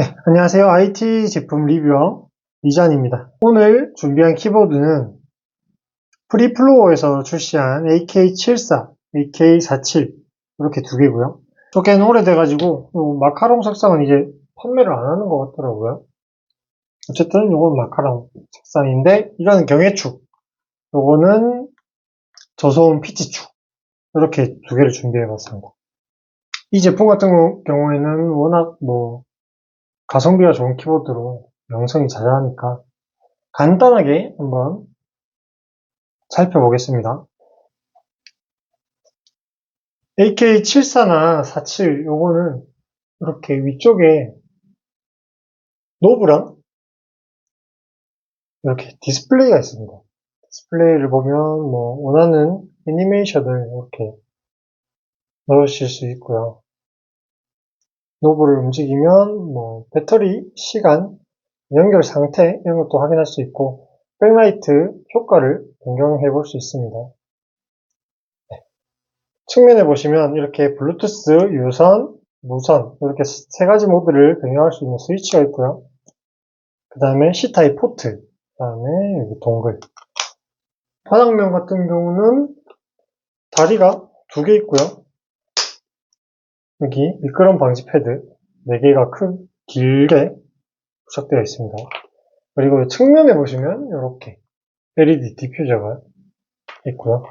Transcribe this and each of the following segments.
네, 안녕하세요. IT 제품 리뷰어 이잔입니다. 오늘 준비한 키보드는 프리플로어에서 출시한 AK74, AK47 이렇게 두 개고요. 저게는 오래돼가지고 요 마카롱 색상은 이제 판매를 안 하는 것 같더라고요. 어쨌든 이건 마카롱 색상인데 이거는 경해축, 요거는 저소음 피치축 이렇게 두 개를 준비해봤습니다. 이 제품 같은 경우에는 워낙 뭐 가성비가 좋은 키보드로 영성이 자자하니까 간단하게 한번 살펴보겠습니다. AK74나 47 요거는 이렇게 위쪽에 노브랑 이렇게 디스플레이가 있습니다. 디스플레이를 보면 뭐 원하는 애니메이션을 이렇게 넣으실 수 있고요. 노브를 움직이면 뭐 배터리, 시간, 연결 상태 이런 것도 확인할 수 있고 백라이트 효과를 변경해 볼 수 있습니다. 네. 측면에 보시면 이렇게 블루투스, 유선, 무선 이렇게 세 가지 모드를 변경할 수 있는 스위치가 있고요. 그 다음에 C타입 포트, 그 다음에 여기 동글. 화장면 같은 경우는 다리가 두 개 있고요. 여기 미끄럼 방지 패드 4개가 큰, 길게 부착되어 있습니다. 그리고 측면에 보시면 이렇게 LED 디퓨저가 있고요.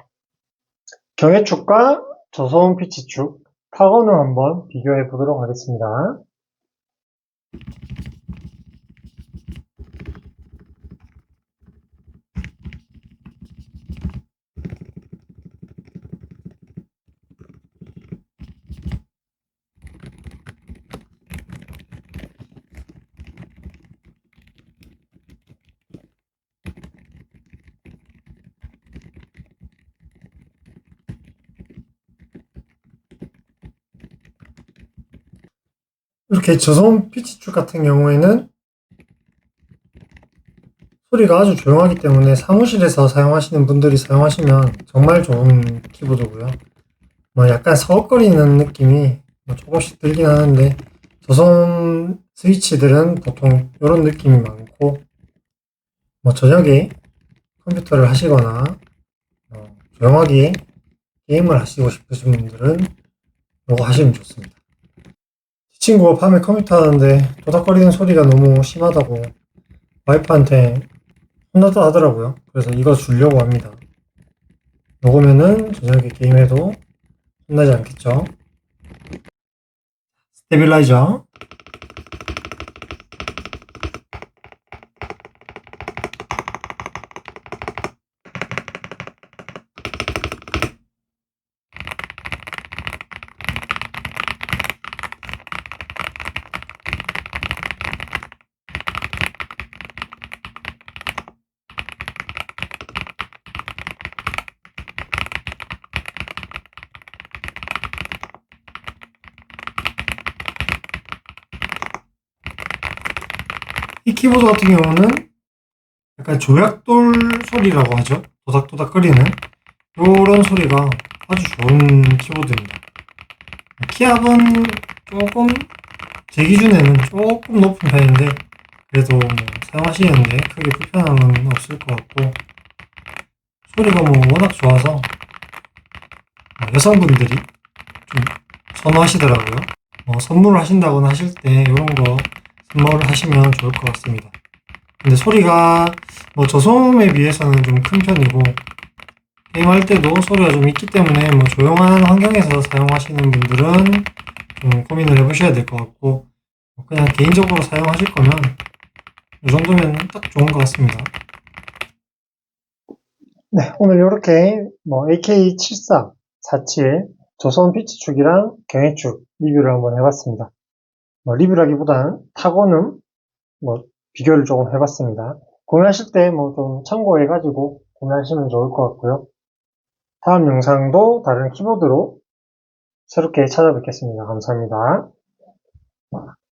경해축과 저소음 피치축, 타건을 한번 비교해 보도록 하겠습니다. 이렇게 저소음 피치축 같은 경우에는 소리가 아주 조용하기 때문에 사무실에서 사용하시는 분들이 사용하시면 정말 좋은 키보드고요. 뭐 약간 서걱거리는 느낌이 뭐 조금씩 들긴 하는데 저소음 스위치들은 보통 이런 느낌이 많고 뭐 저녁에 컴퓨터를 하시거나 어, 조용하게 게임을 하시고 싶으신 분들은 이거 하시면 좋습니다. 이 친구가 밤에 컴퓨터 하는데 도닥거리는 소리가 너무 심하다고 와이프한테 혼났다 하더라고요. 그래서 이거 주려고 합니다. 요거면은 저녁에 게임해도 혼나지 않겠죠? 스테빌라이저 이 키보드 같은 경우는 약간 조약돌 소리라고 하죠. 도닥도닥 거리는 이런 소리가 아주 좋은 키보드입니다. 키압은 조금 제 기준에는 조금 높은 편인데 그래도 뭐 사용하시는데 크게 불편함은 없을 것 같고 소리가 뭐 워낙 좋아서 어, 여성분들이 좀 선호하시더라고요. 어, 선물을 하신다거나 하실 때 이런 거 선물을 하시면 좋을 것 같습니다. 근데 소리가 뭐 저소음에 비해서는 좀 큰 편이고 게임할 때도 소리가 좀 있기 때문에 뭐 조용한 환경에서 사용하시는 분들은 좀 고민을 해보셔야 될 것 같고 뭐 그냥 개인적으로 사용하실 거면 이 정도면 딱 좋은 것 같습니다. 네, 오늘 이렇게 뭐 AK74, 47 조선 피치축이랑 경해축 리뷰를 한번 해봤습니다. 뭐 리뷰라기보다는 타고는 뭐 비교를 조금 해봤습니다. 구매하실 때 뭐 좀 참고해가지고 구매하시면 좋을 것 같고요. 다음 영상도 다른 키보드로 새롭게 찾아뵙겠습니다. 감사합니다.